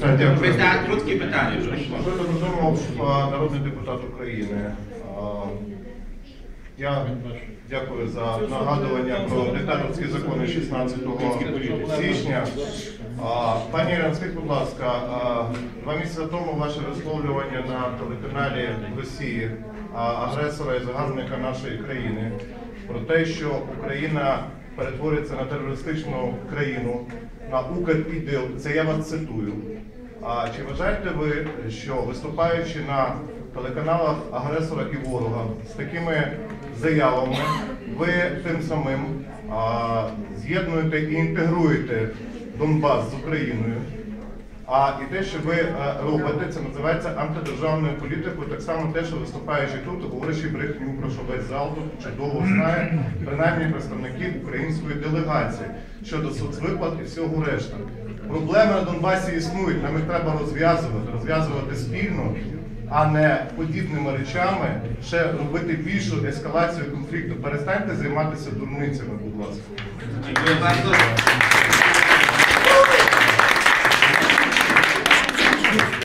Так. Питання, вже. Микола народний депутат України. Я дякую за нагадування про диктаторські закони 16 січня. Пані Ірина, скажіть, будь ласка, два місяці тому ваше висловлювання на телеканалі Росії агресора і загарбника нашої країни про те, що Україна перетвориться на терористичну країну, на Укрпідил. це я вас цитую. А чи вважаєте ви, що виступаючи на телеканалах агресора і ворога з такими заявами, ви тим самим з'єднуєте і інтегруєте Донбас з Україною? А і те, що ви е, робите, це називається антидержавною політикою, так само те, що виступаючи тут, говорячи брехню, про що весь зал тут чудово знає, принаймні представники української делегації щодо соцвиплат і всього решта. Проблеми на Донбасі існують, нам їх треба розв'язувати, розв'язувати спільно, а не подібними речами ще робити більшу ескалацію конфлікту. Перестаньте займатися дурницями, будь ласка.